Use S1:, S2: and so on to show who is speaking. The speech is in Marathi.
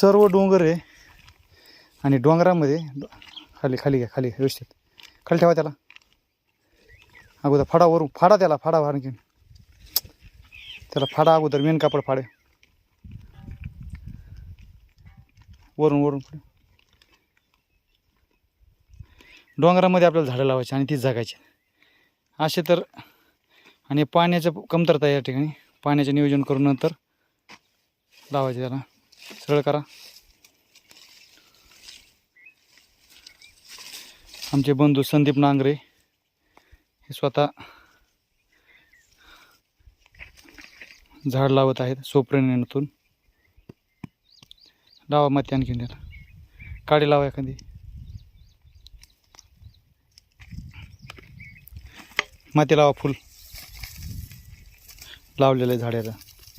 S1: सर्व डोंगर आहे. आणि डोंगरामध्ये डो- खाली खाली घ्या खाली व्यवस्थित. खाली ठेवा त्याला. अगोदर फाडा वरून फाडा त्याला फाडा आणखीन त्याला फाडा अगोदर मेन कापड फाडे. वरून वरून डोंगरामध्ये आपल्याला झाडं लावायची आणि ती जगायची. असे तर आणि पाण्याचं कमतरता या ठिकाणी. पाण्याचे नियोजन करून नंतर लावायचे त्याला. सरळ करा. आमचे बंधू संदीप नांगरे हे स्वतः झाड लावत आहेत सोप्रेनेतून लावा माती आणखीन त्याला. काडी लावा एखादी. माती लावा फुल. लावलेलं आहे झाडाला.